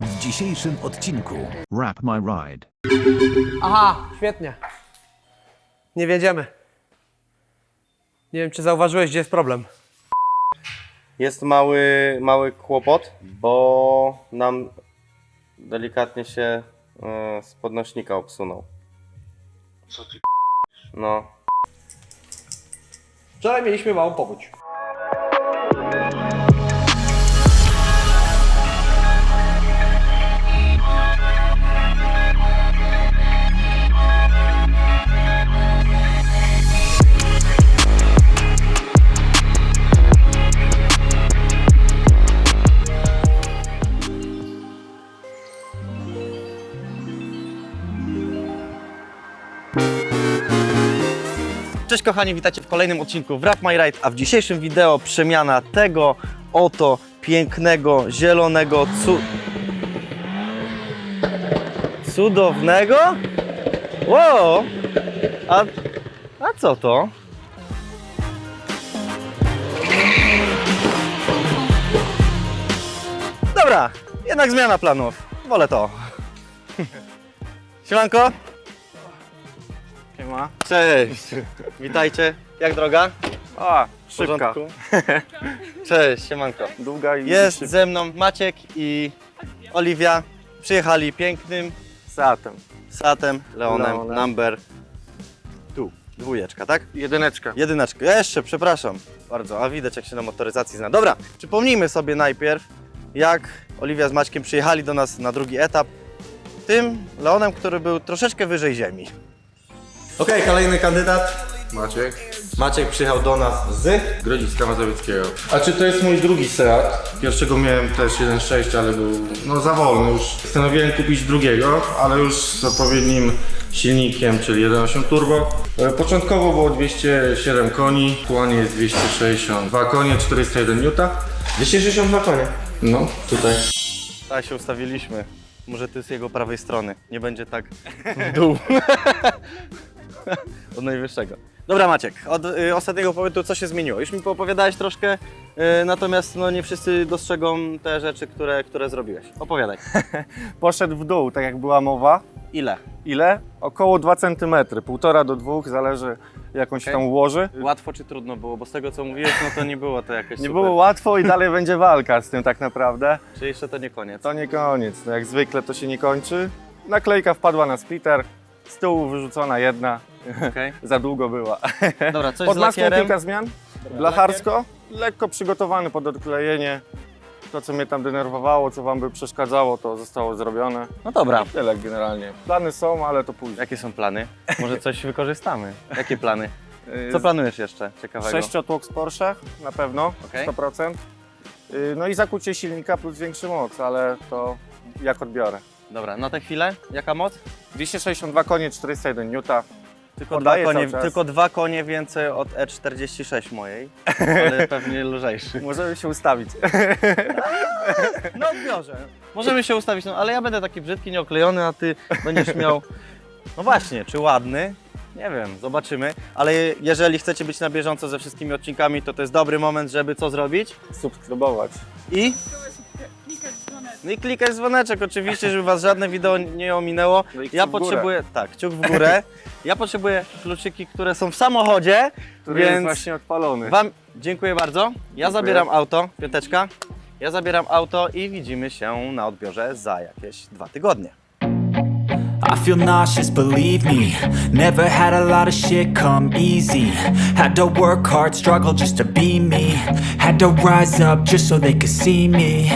W dzisiejszym odcinku Wrap my ride. Aha, świetnie. Nie wiedziemy. Nie wiem, czy zauważyłeś, gdzie jest problem. Jest mały, mały kłopot, bo nam delikatnie się e, z podnośnika obsunął. Co ty No, Wczoraj mieliśmy małą powódź. Cześć kochani, witajcie w kolejnym odcinku Wrap My Ride, a w dzisiejszym wideo przemiana tego oto pięknego, zielonego, cu... cudownego? Wow! A, a co to? Dobra, jednak zmiana planów. Wolę to. Siemanko. Siema. Cześć. Witajcie. Jak droga? A, W szybka. porządku? Cześć, siemanko. Długa i Jest szybka. ze mną Maciek i Oliwia. Przyjechali pięknym Seatem. Satem, Leonem, Leonem. number tu. Dwójeczka, tak? Jedyneczka. Jedyneczka. Ja jeszcze, przepraszam bardzo, a widać jak się na motoryzacji zna. Dobra, przypomnijmy sobie najpierw, jak Oliwia z Maćkiem przyjechali do nas na drugi etap. Tym Leonem, który był troszeczkę wyżej ziemi. Okej, kolejny kandydat. Maciek, Maciek przyjechał do nas z Grodziska Mazowieckiego. A czy to jest mój drugi Seat? Pierwszego miałem też 1.6, ale był no, za wolny już. Postanowiłem kupić drugiego, ale już z odpowiednim silnikiem, czyli 1.8 turbo. E, Początkowo było 207 koni, aktualnie jest 262 konie, 401 N. 262 konie. No, tutaj. Tak się ustawiliśmy. Może ty z jego prawej strony. Nie będzie tak w dół. od najwyższego. Dobra Maciek, od y, ostatniego pobytu co się zmieniło? Już mi poopowiadałeś troszkę, y, natomiast no, nie wszyscy dostrzegą te rzeczy, które, które zrobiłeś. Opowiadaj. Poszedł w dół, tak jak była mowa. Ile? Ile? Około 2 cm, 1,5 do 2, zależy jak on się Okej. tam ułoży. Łatwo czy trudno było? Bo z tego co mówiłeś, no to nie było to jakoś Nie super. było łatwo i dalej będzie walka z tym tak naprawdę. Czy jeszcze to nie koniec? To nie koniec, no jak zwykle to się nie kończy. Naklejka wpadła na splitter, z tyłu wyrzucona jedna, Okej. za długo była. Dobra, coś Pod z maską lakierem. kilka zmian. Blacharsko, lekko przygotowany pod odklejenie. To, co mnie tam denerwowało, co Wam by przeszkadzało, to zostało zrobione. No dobra. Tyle generalnie. Plany są, ale to później. Jakie są plany? Może coś wykorzystamy. Jakie plany? Co planujesz jeszcze ciekawego? Sześciotłok z Porsche, na pewno, Okej. 100%. Y, No i zakucie silnika plus większy moc, ale to jak odbiorę. Dobra, na tę chwilę jaka moc? 262 konie, 401 N. Tylko dwa, konie, cały czas. tylko dwa konie więcej od E46 mojej, ale pewnie lżejszy. Możemy się ustawić. No odbiorze. Możemy się ustawić, no ale ja będę taki brzydki, nieoklejony, a ty będziesz miał... No właśnie, czy ładny? Nie wiem, zobaczymy. Ale jeżeli chcecie być na bieżąco ze wszystkimi odcinkami, to to jest dobry moment, żeby co zrobić? Subskrybować. I... No i klikać dzwoneczek oczywiście, żeby Was żadne wideo nie ominęło. No i kciuk Ja w górę. potrzebuję, tak, kciuk w górę. Ja potrzebuję kluczyki, które są w samochodzie, Który jest więc właśnie odpalony. Wam dziękuję bardzo. Ja zabieram auto, piąteczka. Ja zabieram auto i widzimy się na odbiorze za jakieś dwa tygodnie. I feel nauseous, believe me. Never had a lot of shit come easy. Had to work hard, struggle just to be me. Had to rise up just so they could see me.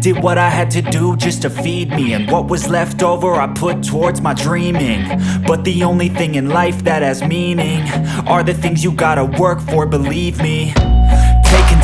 Did what I had to do just to feed me. And what was left over, I put towards my dreaming. But the only thing in life that has meaning are the things you gotta work for, believe me.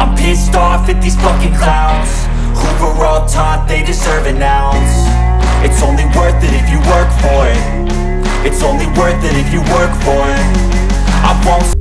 I'm pissed off at these fucking clowns Who were all taught they deserve an ounce It's only worth it if you work for it. It's only worth it if you work for it. I won't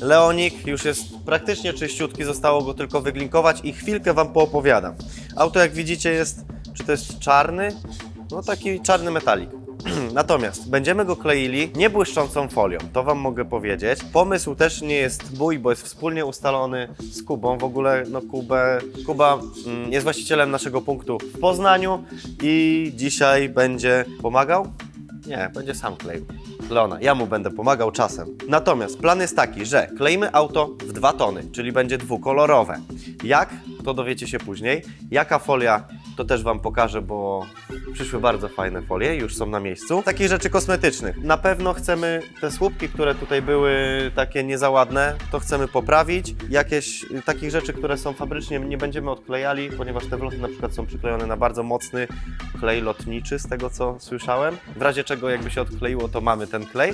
Leonik już jest praktycznie czyściutki, zostało go tylko wyglinkować i chwilkę Wam poopowiadam. Auto jak widzicie jest, czy to jest czarny? No taki czarny metalik. Natomiast będziemy go kleili niebłyszczącą folią, to Wam mogę powiedzieć. Pomysł też nie jest mój, bo jest wspólnie ustalony z Kubą. W ogóle no Kubę, Kuba mm, jest właścicielem naszego punktu w Poznaniu i dzisiaj będzie pomagał? Nie, będzie sam kleił. Leona, ja mu będę pomagał czasem. Natomiast plan jest taki, że kleimy auto w dwa tony, czyli będzie dwukolorowe. Jak? To dowiecie się później. Jaka folia? To też Wam pokażę, bo przyszły bardzo fajne folie, już są na miejscu. Takich rzeczy kosmetycznych. Na pewno chcemy te słupki, które tutaj były takie niezaładne, to chcemy poprawić. Jakieś y, takich rzeczy, które są fabrycznie, nie będziemy odklejali, ponieważ te wloty na przykład są przyklejone na bardzo mocny klej lotniczy, z tego co słyszałem. W razie czego jakby się odkleiło, to mamy ten klej.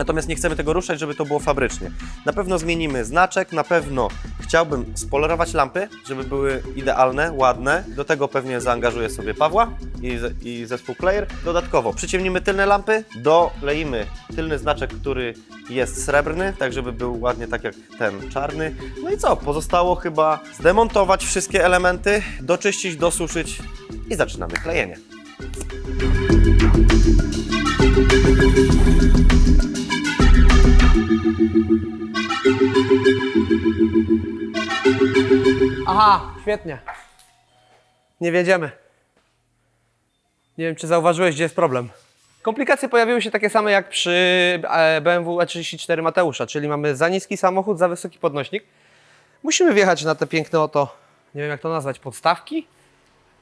Natomiast nie chcemy tego ruszać, żeby to było fabrycznie. Na pewno zmienimy znaczek, na pewno chciałbym spolerować lampy, żeby były idealne, ładne. Do tego pewnie zaangażuję sobie Pawła i, i zespół Player. Dodatkowo przyciemnimy tylne lampy, doleimy tylny znaczek, który jest srebrny, tak żeby był ładnie tak jak ten czarny. No i co? Pozostało chyba zdemontować wszystkie elementy, doczyścić, dosuszyć i zaczynamy klejenie. Aha, świetnie. Nie wiedziemy. Nie wiem, czy zauważyłeś, gdzie jest problem. Komplikacje pojawiły się takie same jak przy e, BMW E34 Mateusza, czyli mamy za niski samochód, za wysoki podnośnik. Musimy wjechać na te piękne oto, nie wiem jak to nazwać, podstawki?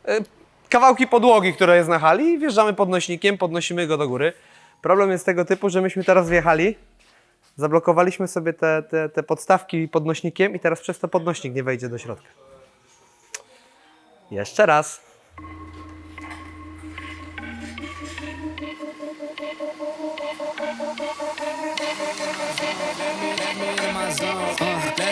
E, Kawałki podłogi, które jest na hali i wjeżdżamy podnośnikiem, podnosimy go do góry. Problem jest tego typu, że myśmy teraz wjechali, zablokowaliśmy sobie te, te, te podstawki podnośnikiem i teraz przez to podnośnik nie wejdzie do środka. Jeszcze raz.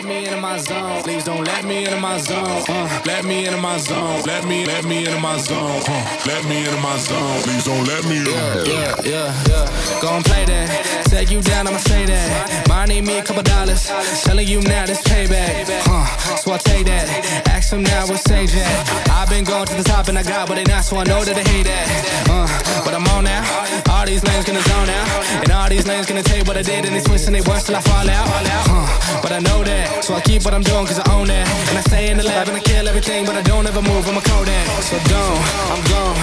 Me into my zone. Please don't let me into my zone. Uh, let me into my zone. Let me, let me into my zone. Uh, let me into my zone. Please don't let me in. Yeah, yeah, yeah. Go and play that. Take you down, I'ma say that. Mine need me a couple dollars. Telling you now this payback. Huh, so I take that. Ask them now what stage at. I've been going to the top and I got what they not, so I know that they hate that. Uh, but I'm on now. All these lanes gonna zone out. And all these lanes gonna take what I did and they twist and they worse till I fall out. Huh, but I know that. So I keep what I'm doing cause I own that. And I stay in the lab and I kill everything, but I don't ever move. I'm a Kodak. So don't, I'm gone.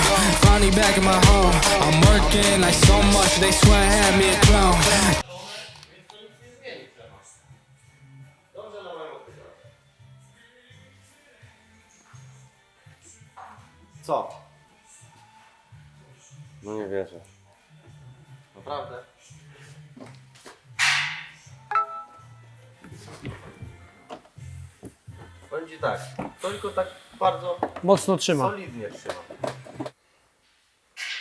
Finally back in my home. I'm working like so much, they swear I had me a clone. Co? No nie wierzę. Naprawdę? Powiem Ci tak, tylko tak bardzo Mocno trzyma. solidnie trzyma.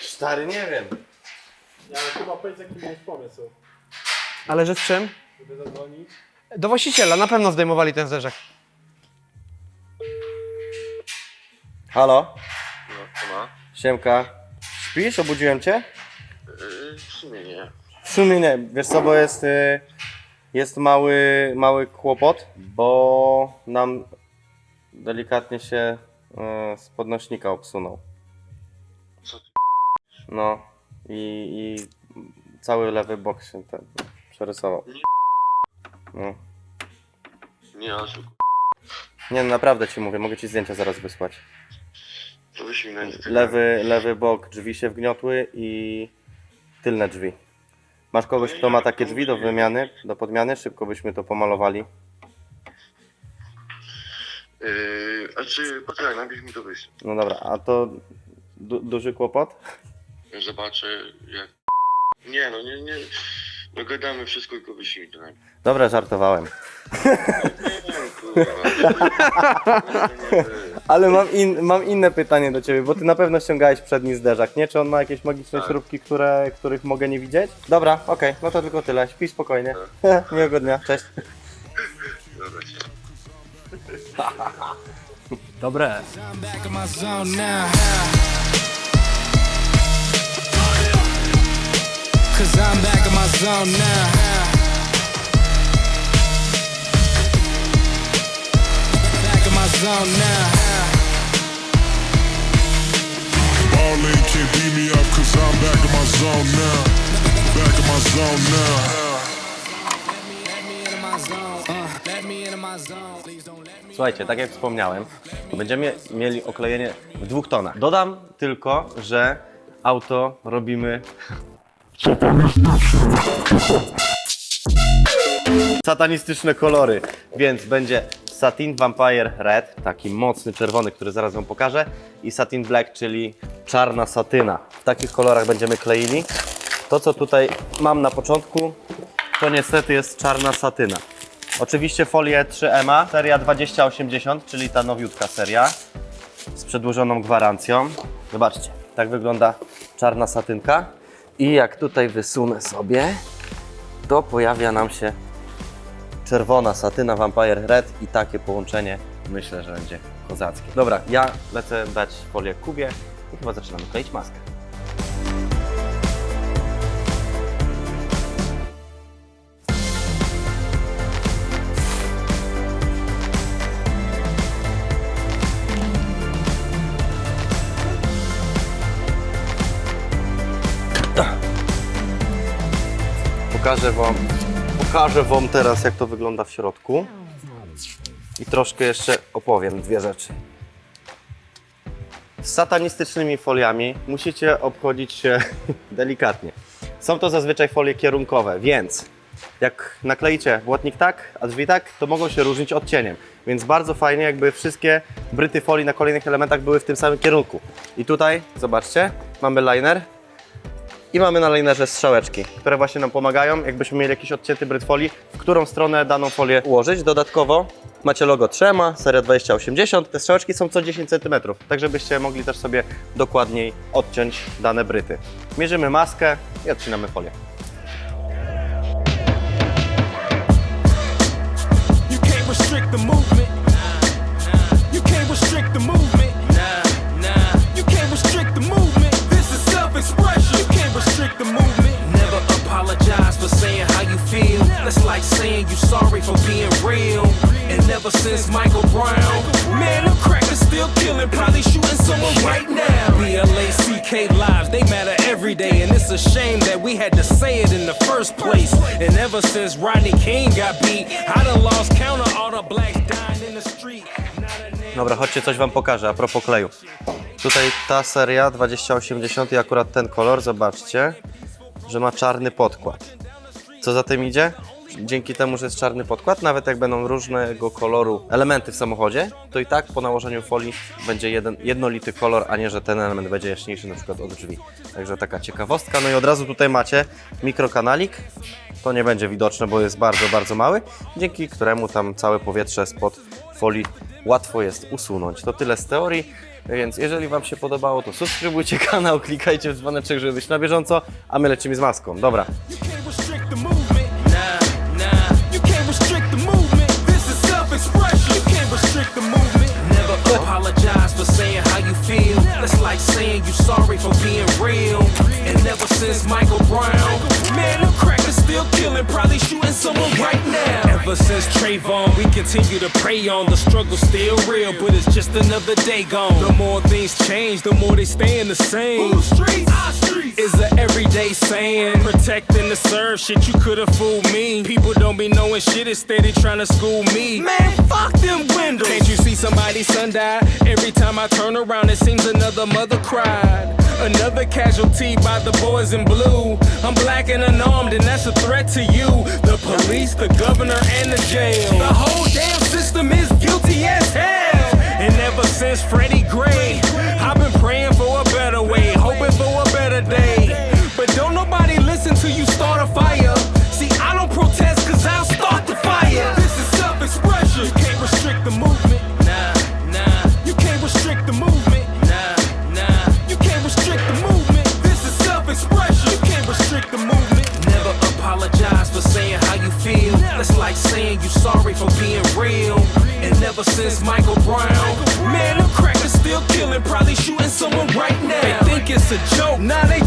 Stary, nie wiem. Ale że z czym? Do właściciela, na pewno zdejmowali ten zderzak. Halo? Siemka. Śpisz? Obudziłem cię? W sumie nie. W sumie nie. Wiesz co, bo jest, y, jest mały, mały kłopot, bo nam delikatnie się y, z podnośnika obsunął. Co ty? No i, i cały lewy bok się ten przerysował. No. Nie, Asiu. Nie, no naprawdę ci mówię, mogę ci zdjęcia zaraz wysłać. Lewy, lewy bok drzwi się wgniotły i tylne drzwi. Masz kogoś, kto ma takie drzwi do wymiany, do podmiany? Szybko byśmy to pomalowali. Yy, a czy, poczekaj, najpierw mi to wyślij. No dobra, a to du duży kłopot? Zobaczę jak... Nie no, nie, nie. No gadamy wszystko, tylko wyślij to najpierw. Dobra, żartowałem. Nie, kurwa. To nie wy. Ale mam, in, mam inne pytanie do ciebie, bo ty na pewno ściągałeś przedni zderzak, nie? Czy on ma jakieś magiczne Tak. śrubki, które, których mogę nie widzieć? Dobra, okej, no to tylko tyle. Śpij spokojnie. Miłego dnia, cześć. Dobra. Dobre. I'm back in my zone now. Cause I'm can't beat me up cause I'm back in my zone now. Back in my zone now. Let me into my zone. Let me into my zone. Please don't let me. Słuchajcie, tak jak wspomniałem, będziemy mieli oklejenie w dwóch tonach. Dodam tylko, że auto robimy satanistyczne kolory, więc będzie Satin Vampire Red, taki mocny czerwony, który zaraz Wam pokażę i Satin Black, czyli czarna satyna. W takich kolorach będziemy kleili. To, co tutaj mam na początku, to niestety jest czarna satyna. Oczywiście folię 3MA, seria 2080, czyli ta nowiutka seria z przedłużoną gwarancją. Zobaczcie, tak wygląda czarna satynka. I jak tutaj wysunę sobie, to pojawia nam się czerwona satyna Vampire Red i takie połączenie myślę, że będzie kozackie. Dobra, ja lecę dać folię Kubie i chyba zaczynamy kleić maskę. Pokażę Wam, pokażę Wam teraz, jak to wygląda w środku. I troszkę jeszcze opowiem dwie rzeczy. Z satanistycznymi foliami musicie obchodzić się delikatnie. Są to zazwyczaj folie kierunkowe, więc jak nakleicie błotnik tak, a drzwi tak, to mogą się różnić odcieniem. Więc bardzo fajnie, jakby wszystkie bryty folii na kolejnych elementach były w tym samym kierunku. I tutaj, zobaczcie, mamy liner, i mamy na linerze strzałeczki, które właśnie nam pomagają, jakbyśmy mieli jakiś odcięty bryt folii, w którą stronę daną folię ułożyć. Dodatkowo macie logo Trema, seria 2080. Te strzałeczki są co 10 cm, tak żebyście mogli też sobie dokładniej odciąć dane bryty. Mierzymy maskę i odcinamy folię. Restrict the movement. You can't restrict the movement. You sorry for being real. And never since Michael Brown, man, them crackers still killing, probably shooting someone right now. B-L-A-C-K lives, they matter every day, and it's a shame that we had to say it in the first place. And ever since Rodney King got beat, I done lost count of all the blacks dying in the street. Dobra, chodźcie, coś Wam pokażę a propos kleju. Tutaj ta seria 2080 i akurat ten kolor, zobaczcie, że ma czarny podkład. Co za tym idzie? Dzięki temu, że jest czarny podkład, nawet jak będą różnego koloru elementy w samochodzie, to i tak po nałożeniu folii będzie jeden, jednolity kolor, a nie, że ten element będzie jaśniejszy na przykład od drzwi. Także taka ciekawostka. No i od razu tutaj macie mikrokanalik. To nie będzie widoczne, bo jest bardzo, bardzo mały, dzięki któremu tam całe powietrze spod folii łatwo jest usunąć. To tyle z teorii. Więc jeżeli Wam się podobało, to subskrybujcie kanał, klikajcie w dzwoneczek, żeby być na bieżąco, a my lecimy z maską. Dobra, like saying you sorry for being real. And ever since Michael Brown, man, still killing, probably shooting someone right now. Ever since Trayvon, we continue to pray on. The struggle still real, but it's just another day gone. The more things change, the more they staying the same. streets? Our streets. Is a everyday saying. Protecting the serve, shit, you could've fooled me. People don't be knowing shit, is steady trying to school me. Man, fuck them windows. Can't you see somebody's son died? Every time I turn around, it seems another mother cried. Another casualty by the boys in blue. I'm black and unarmed, and that's a threat to you. The police, the governor, and the jail. The whole damn system is guilty as hell. And ever since Freddie Gray, I've been praying for a better way, hoping for a better day. But don't nobody listen till you start a fire. See, I don't protest cause I'll start the fire. This is self-expression. You can't restrict the movement. Saying you sorry for being real. And ever since Michael Brown, man, them crackers still killing, probably shooting someone right now. They think it's a joke, now they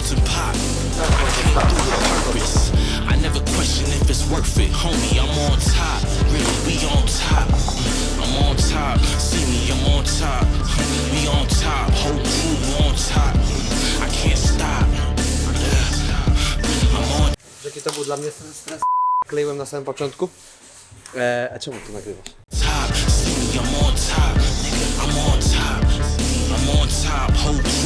through with purpose. I never question if it's worth it, homie. I'm on top. Really, we on top. I'm on top. See me, I'm on top. We on top. Whole crew on top. I can't stop. I'm on Jaki to był dla mnie stres? Kleiłem na samym początku. Eee, a czemu tu nagrywasz? top. See me, I'm on top. Nigga, I'm on top. I'm on top. Whole crew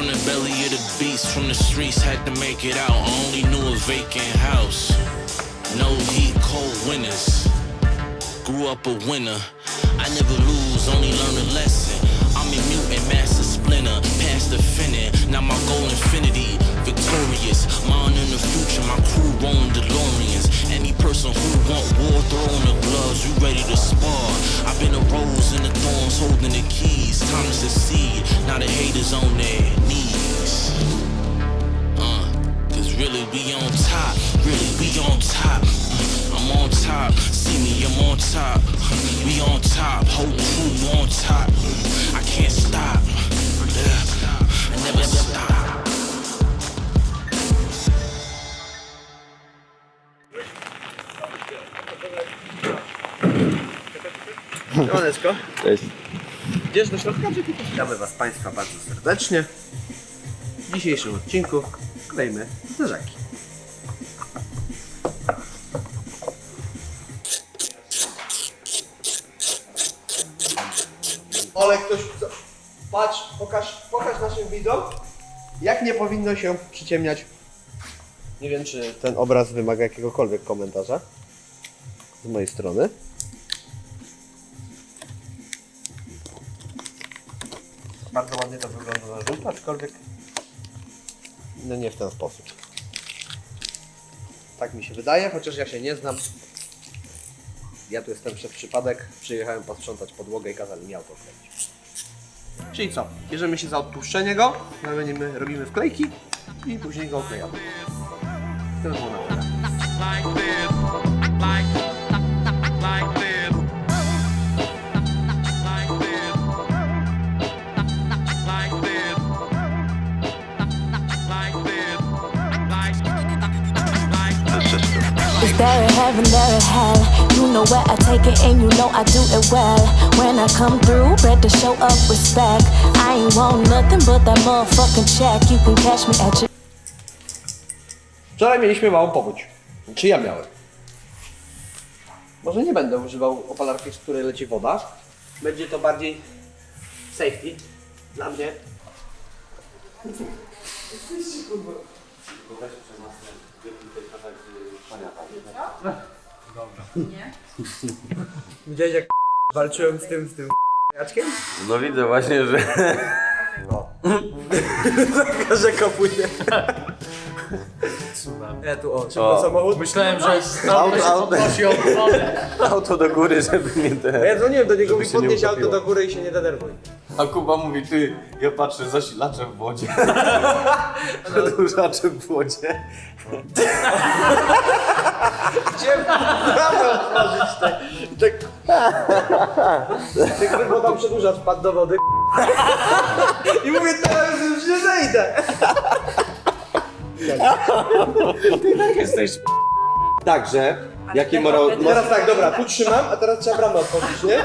from the belly of the beast, from the streets, had to make it out. I only knew a vacant house. No heat, cold winters. Grew up a winner. I never lose, only learn a lesson. I'm a mutant, master splinter, past the finning. Now my goal infinity, victorious. Mine in the future, my crew rolling DeLoreans. Any person who want war, throw in the gloves, you ready to spar. I've been a rose in the thorns, holding the keys. Time to succeed. Now the haters on their knees. Uh, cause really we on top, really we on top. Uh, I'm on top, see me, I'm on top. Uh, We on top, whole crew on top. Uh, I can't stop, I never stop. Siemaneczko. Cześć. Idziesz do środka, czy Witamy Was Państwa bardzo serdecznie. W dzisiejszym odcinku klejmy zderzaki. Ale ktoś... Patrz, pokaż, pokaż naszym widzom, jak nie powinno się przyciemniać. Nie wiem, czy ten obraz wymaga jakiegokolwiek komentarza z mojej strony. Aczkolwiek no nie w ten sposób. Tak mi się wydaje, chociaż ja się nie znam. Ja tu jestem przez przypadek, przyjechałem posprzątać podłogę i kazali mi auto wkleić. Czyli co? Bierzemy się za odtłuszczenie go, robimy, robimy wklejki i później go oklejamy. To by było na tyle. There a heaven, there a hell? You know where I take it and you know I do it well. When I come through, better show up respect. I ain't want nothing but that motherfucking check. You can catch me at your Wczoraj mieliśmy małą powódź. Czy ja miałem? Może nie będę używał opalarki, z której leci woda. Będzie to bardziej safety dla mnie. Widziałeś jak walczyłem z tym, z tym jaczkiem? No widzę właśnie, że... że kopuje. Ja tu o, O. samochód. Myślałem, że Auto, się auto, podnosi od wody. auto do góry, żeby nie te... ja dzwoniłem do niego, Żeby mówi się nie podnieś auto utopiło. do góry i się nie denerwuj. A Kuba mówi, ty, ja patrzę, zasilacze w wodzie. Przedłużacze w wodzie. Chciałem bramę otworzyć tak. tak. Tak tylko tam przedłużacz wpadł do wody. I mówię, teraz już nie zejdę. Także, jaki morał... Teraz tak, dobra, tu trzymam, a teraz trzeba bramę otworzyć, nie?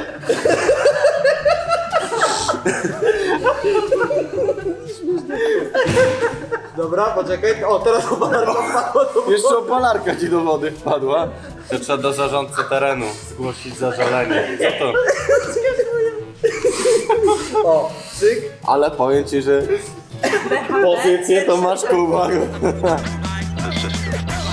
Dobra, poczekaj. O, teraz opalarka wpadła do Jeszcze opalarka ci do wody wpadła. To trzeba do zarządcy terenu zgłosić zażalenie. Co to? O, cyk. Ale powiem ci, że pozycję to masz Kuba.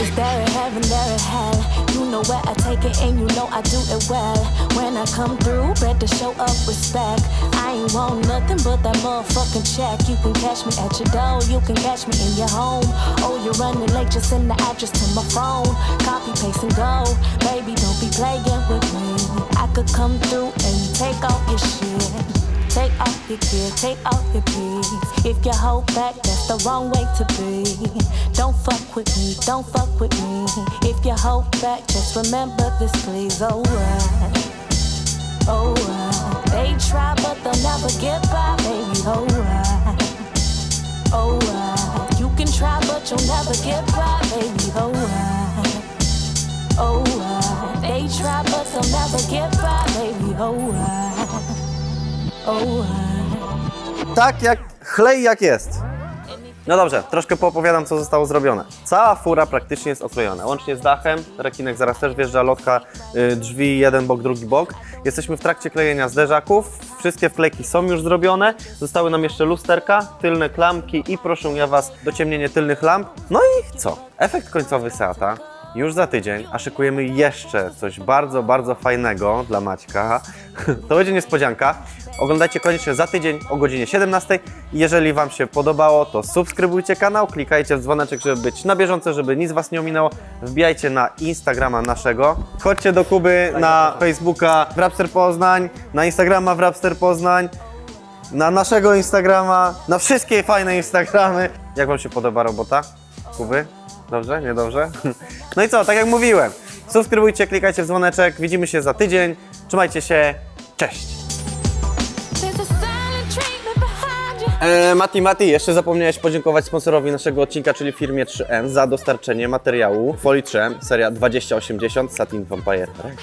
Is there a heaven, there a hell? You know where I take it and you know I do it well. When I come through, better show up respect. I ain't want nothing but that motherfucking check. You can catch me at your door, you can catch me in your home. Oh, you're running late, just send the address to my phone. Copy, paste, and go. Baby, don't be playing with me. I could come through and take off your shit. Take off your gear, take off your peace. If you hold back, that's the wrong way to be. Don't fuck with me, don't fuck with me. If you hold back, just remember this, please. Alright, alright. They try, but they'll never get by, baby. Alright, alright. You can try, but you'll never get by, baby. Alright, alright. They try, but they'll never get by, baby. Alright. Tak jak chlej jak jest. No dobrze, troszkę poopowiadam co zostało zrobione. Cała fura praktycznie jest oklejona, łącznie z dachem. Rekinek zaraz też wjeżdża, lotka, y, drzwi, jeden bok, drugi bok. Jesteśmy w trakcie klejenia zderzaków. Wszystkie wklejki są już zrobione. Zostały nam jeszcze lusterka, tylne klamki i proszę ja Was dociemnienie tylnych lamp. No i co? Efekt końcowy Seata już za tydzień, a szykujemy jeszcze coś bardzo, bardzo fajnego dla Maćka. To będzie niespodzianka. Oglądajcie koniecznie za tydzień o godzinie 17. I Jeżeli Wam się podobało, to subskrybujcie kanał, klikajcie w dzwoneczek, żeby być na bieżąco, żeby nic Was nie ominęło. Wbijajcie na Instagrama naszego. Chodźcie do Kuby na Facebooka Wrapster Poznań, na Instagrama Wrapster Poznań, na naszego Instagrama, na wszystkie fajne Instagramy. Jak Wam się podoba robota Kuby? Dobrze? Niedobrze? No i co, tak jak mówiłem, subskrybujcie, klikajcie w dzwoneczek, widzimy się za tydzień, trzymajcie się, cześć! E, Mati, Mati, jeszcze zapomniałeś podziękować sponsorowi naszego odcinka, czyli firmie 3N za dostarczenie materiału folii 3M, seria 2080 Satin Vampire Rex.